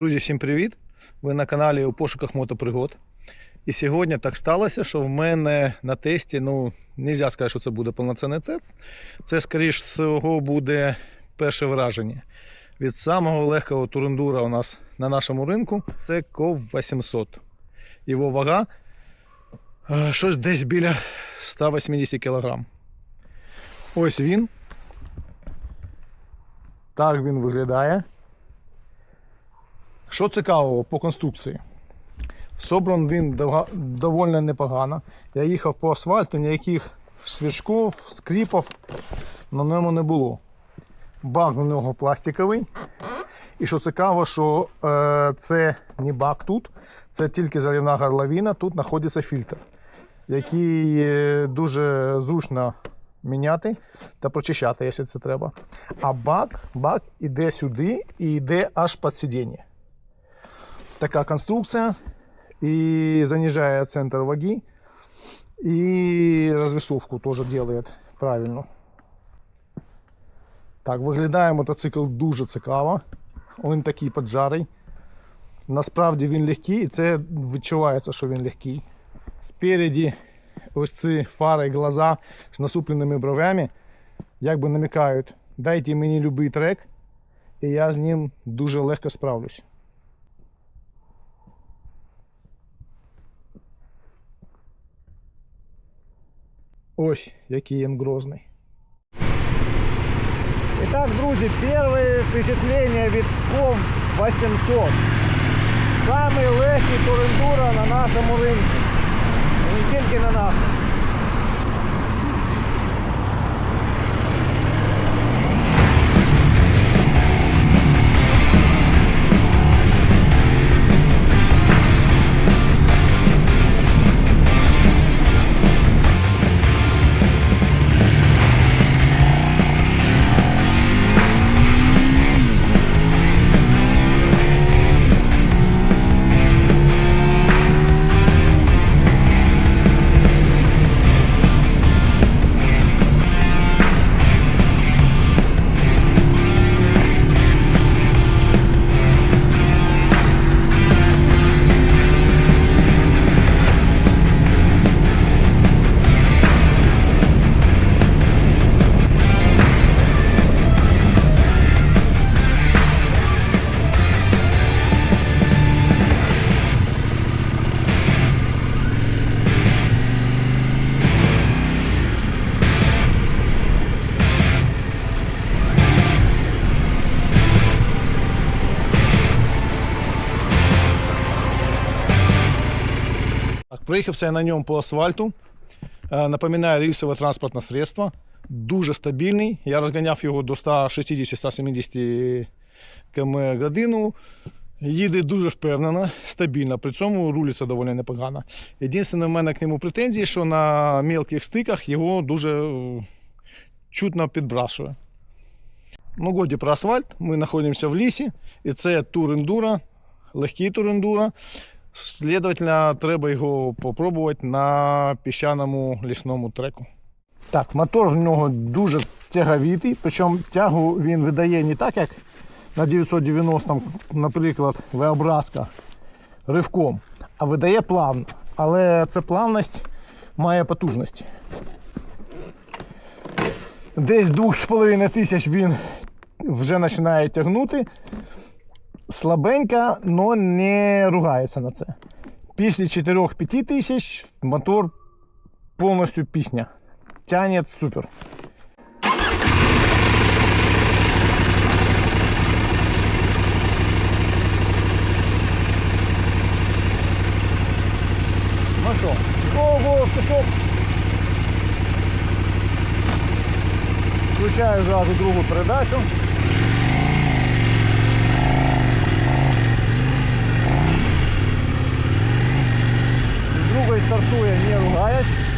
Друзі, всім привіт! Ви на каналі у пошуках мотопригод. І сьогодні так сталося, що в мене на тесті, ну, не можна сказати, що це буде повноцінний тест. Це, скоріш всього, буде перше враження. Від самого легкого турендура у нас на нашому ринку це КОВ 800. Його вага е, щось десь біля 180 кг. Ось він. Так він виглядає. Що цікавого по конструкції? Собран він доволі непогано. Я їхав по асфальту, ніяких свірчків, скріпів на ньому не було. Бак у нього пластиковий. І що цікаво, що е, це не бак тут, це тільки заливна горловина, тут знаходиться фільтр, який дуже зручно міняти та прочищати, якщо це треба. А бак, бак іде сюди і йде аж під сидіння така конструкція і занижає центр ваги, і розвесовку теж делает правильно. Так, виглядає мотоцикл дуже цікаво. Він такий поджарий. Насправді він легкий, і це відчувається, що він легкий. Спереді ось ці фари і глаза з насупленими бровями якби намікають, дайте мені любий трек, і я з ним дуже легко справлюсь. Ось який він грозний. Итак, друзі, перше впечатлення від КОМ 800. Самий легкий турендура на нашому ринку. І не тільки на нашому. Проїхався я на ньому по асфальту. Е, Напоминаю, рейсове транспортне средство. Дуже стабільний. Я розганяв його до 160-170 км годину. Їде дуже впевнено, стабільно, при цьому рулиться доволі непогано. Єдине, в мене к ньому претензії, що на мелких стиках його дуже е, чутно підбрасує. Ну, годі про асфальт. Ми знаходимося в лісі, і це тур ендура, легкий тур ендура. Следовательно, треба його попробувати на піщаному лісному треку. Так, мотор в нього дуже тяговітий, причому тягу він видає не так, як на 990, наприклад, V-образка ривком, а видає плавно. Але ця плавність має потужність. Десь 2,5 тисяч він вже починає тягнути слабенько, но не ругається на це. Після 4-5 тисяч мотор повністю пісня. Тянет супер. Ну що, го-го, пішов. Включаю зразу другу передачу. З другої стартує, не ругаясь.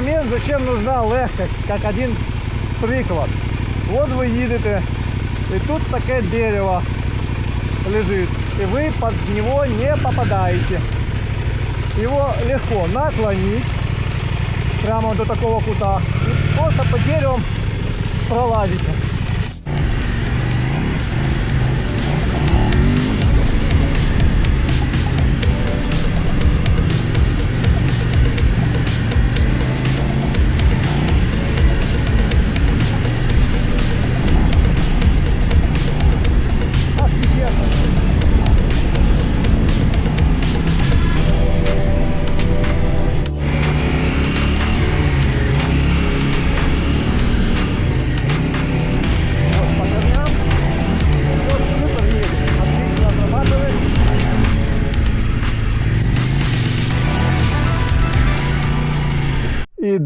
Момент, зачем нужна легкость, як один приклад. От ви їдете, і тут таке дерево лежит, и вы под него не попадаете. Его легко наклонить прямо до такого кута и просто по деревам пролазите.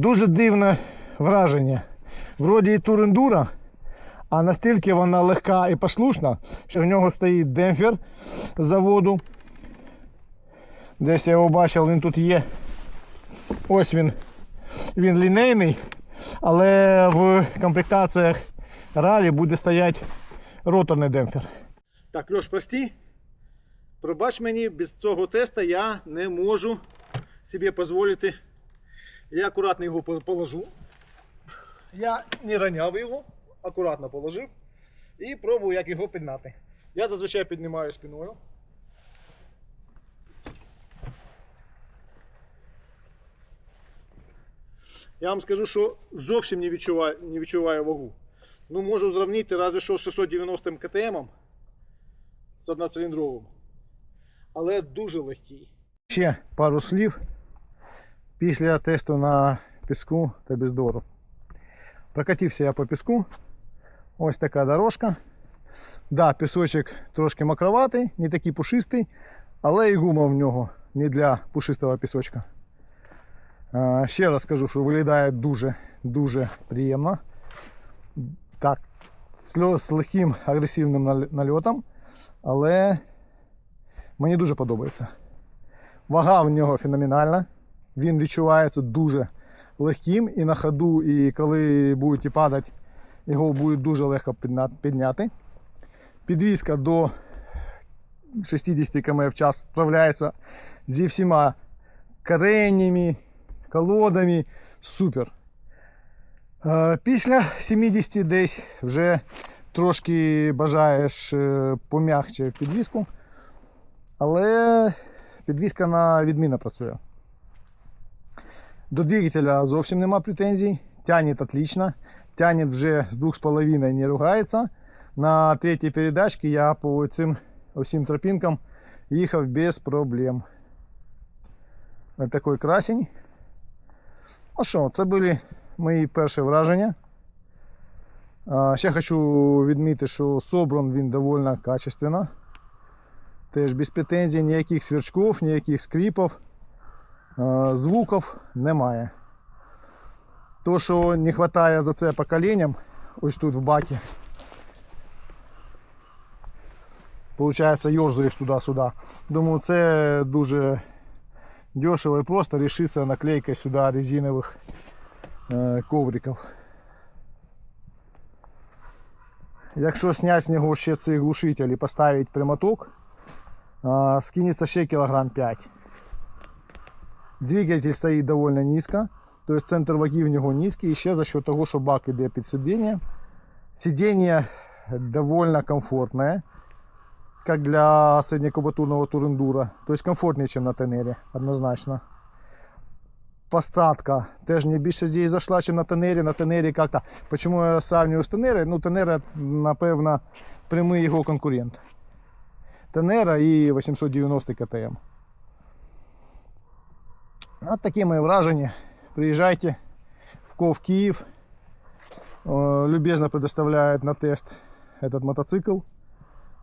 Дуже дивне враження. Вроді і турендура, а настільки вона легка і послушна, що в нього стоїть демпфер заводу. Десь я його бачив, він тут є. Ось він. Він лінейний, але в комплектаціях ралі буде стояти роторний демпфер. Так, Льош, прости. Пробач мені, без цього теста я не можу собі дозволити. Я акуратно його положу. Я не раняв його, акуратно положив і пробую, як його підняти. Я зазвичай піднімаю спиною. Я вам скажу, що зовсім не відчуваю, не відчуваю вагу. Ну, можу зрівняти разве що з 690 КТМ з одноциліндровим. Але дуже легкий. Ще пару слів після тесту на піску та бездору. Прокатився я по піску. Ось така дорожка. Да, пісочок трошки мокроватий, не такий пушистий, але і гума в нього не для пушистого пісочка. Ще раз скажу, що виглядає дуже-дуже приємно. Так, з легким агресивним нальотом, але мені дуже подобається. Вага в нього феноменальна. Він відчувається дуже легким і на ходу, і коли будете падати, його буде дуже легко підняти. Підвізка до 60 км в час справляється зі всіма кореннями, колодами. Супер. Е, Після 70 десь вже трошки бажаєш е, пом'якче підвіску, але підвіска на відмінно працює. До двигателя зовсім нема претензій. Тянет отлично. Тянет вже з 2,5 не ругається. На третій передачці я по цим усім тропінкам їхав без проблем. Ось такий красень. Ну що, це були мої перші враження. Ще хочу відмітити, що собран він доволі качественно. Теж без претензій, ніяких сверчків, ніяких скрипів. Е, звуків немає. То, що не вистачає за це поколінням, ось тут в бакі. Получається, йорзаєш туди-сюди. Думаю, це дуже дешево і просто рішиться наклейка сюди резинових е, ковриків. Якщо зняти з нього ще цей глушитель і поставити прямоток, е, скинеться ще кілограм 5. Двигатель стоит довольно низко, то есть центр ваги в него низкий, и ще за счет того, что бак іде під сидіння. Сидіння довольно комфортное, как для среднекубатурного турендура, то есть комфортнее, чем на Тенере, однозначно. Посадка теж не більше здесь зайшла, чем на Тенері. На Тенері как-то, почему я сравниваю з Тенери? Ну, Тенера, напевно, прямий його конкурент. Тенера і 890 КТМ. От такі мої враження. Приїжджайте в КОВ Київ. Э, Любезно предоставляють на тест этот мотоцикл.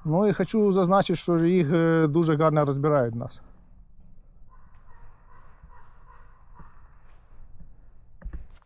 Ну і хочу зазначити, що їх е, дуже гарно розбирають нас.